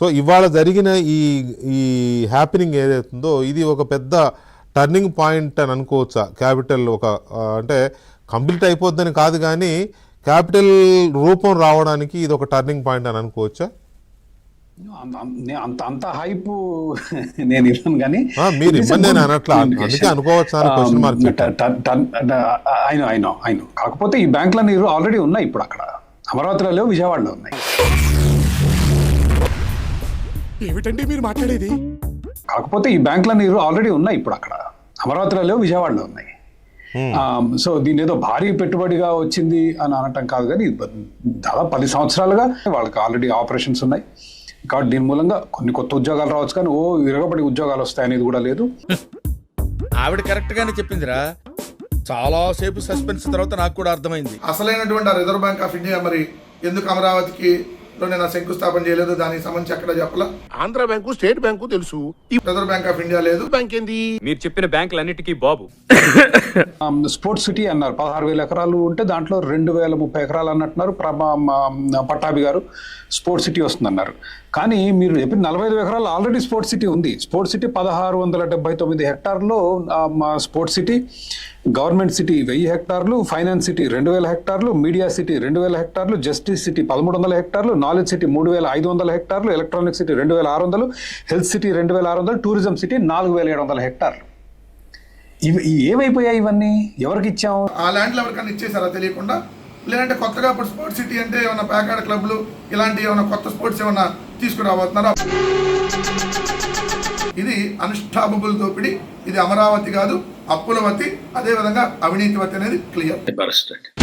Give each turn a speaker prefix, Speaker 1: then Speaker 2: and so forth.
Speaker 1: So ఇవాళ జరిగిన ఈ ఈ హ్యాపెనింగ్ ఏదైతుందో ఇది ఒక పెద్ద టర్నింగ్ పాయింట్ అని అనుకోవచ్చా? క్యాపిటల్ ఒక అంటే కంప్లీట్ అయిపోద్దని కాదు కానీ క్యాపిటల్ రూపం రావడానికి ఇది ఒక టర్నింగ్ పాయింట్ అని అనుకోవచ్చా?
Speaker 2: అంత- అంత- హైప్ నేను ఇవ్వను కానీ
Speaker 1: మీరు ఇవ్వండి నేను అనట్లా. అందుకే అనుకోవచ్చా
Speaker 2: అయినో కాకపోతే ఈ బ్యాంకులన్నీ ఆల్రెడీ ఉన్నాయి ఇప్పుడు అక్కడ. అమరావతిలో లేవు విజయవాడలో ఉన్నాయి.
Speaker 3: ఏమిటండి మీరు మాట్లాడేది?
Speaker 2: కాకపోతే ఈ బ్యాంకులన్నీ ఆల్రెడీ ఉన్నాయి ఇప్పుడు అక్కడ. అమరావతిలో లేవు విజయవాడలో ఉన్నాయి. సో దీని ఏదో భారీ పెట్టుబడిగా వచ్చింది అని అనటం కాదు కానీ ఇది దాదాపు పది సంవత్సరాలుగా వాళ్ళకి ఆల్రెడీ ఆపరేషన్స్ ఉన్నాయి. కాబట్టి దీని మూలంగా కొన్ని కొత్త ఉద్యోగాలు రావచ్చు కానీ ఓ విరగబడి ఉద్యోగాలు వస్తాయి అనేది కూడా లేదు.
Speaker 4: ఆవిడ కరెక్ట్ గానే చెప్పిందిరా. చాలా సేపు సస్పెన్స్ తర్వాత నాకు కూడా అర్థమైంది.
Speaker 5: అసలైనటువంటి ఆ రిజర్వ్ బ్యాంక్ ఆఫ్ ఇండియా మరి ఎందుకు అమరావతికి నేను శంకుస్థాపన చేయలేదు. దానికి సంబంధించి ఎక్కడ చెప్పలా?
Speaker 3: ఆంధ్ర బ్యాంకు స్టేట్ బ్యాంకు తెలుసు. ఈ
Speaker 5: రిజర్వ్ బ్యాంక్ ఆఫ్ ఇండియా లేదు.
Speaker 3: బ్యాంక్ ఏంది
Speaker 6: మీరు చెప్పిన బ్యాంకులన్నిటికీ బాబు.
Speaker 2: స్పోర్ట్స్ సిటీ అన్నారు. పదహారు వేల ఎకరాలు ఉంటే దాంట్లో రెండు వేల ముప్పై ఎకరాలు అన్నట్టున్నారు ప్రభా పట్టాభి గారు. స్పోర్ట్స్ సిటీ వస్తుందన్నారు. కానీ మీరు చెప్పిన నలభై ఐదు ఎకరాలు ఆల్రెడీ స్పోర్ట్స్ సిటీ ఉంది. స్పోర్ట్స్ సిటీ పదహారు వందల డెబ్బై తొమ్మిది హెక్టార్లో స్పోర్ట్స్ సిటీ గవర్నమెంట్ సిటీ వెయ్యి హెక్టార్లు ఫైనాన్స్ సిటీ రెండు వేల హెక్టార్లు మీడియా సిటీ రెండు వేల హెక్టార్లు జస్టిస్ సిటీ పదమూడు వందల హెక్టార్లు నాలెడ్జ్ సిటీ మూడు వేల ఐదు వందల హెక్టార్లు ఎలక్ట్రానిక్ సిటీ రెండు వేల ఆరు వందలు హెల్త్ సిటీ రెండు వేల ఆరు వందలు టూరిజం సిటీ నాలుగు వేల ఏడు వందల హెక్టార్లు. ఇవి ఏమైపోయాయి ఇవన్నీ? ఎవరికి ఇచ్చాం?
Speaker 5: ఆ ల్యాండ్లు ఎవరికైనా ఇచ్చేసారా తెలియకుండా? లేదంటే కొత్తగా ఇప్పుడు స్పోర్ట్స్ సిటీ అంటే ఏమైనా ప్యాకాడ క్లబ్లు ఇలాంటి ఏమైనా కొత్త స్పోర్ట్స్ ఏమైనా తీసుకురాబోతున్నారా? ఇది అన్స్టాపబుల్ దోపిడీ ఇది అమరావతి కాదు అప్పుల అప్పులవతి అదేవిధంగా అవినీతివతి అనేది క్లియర్
Speaker 7: పరిస్థితి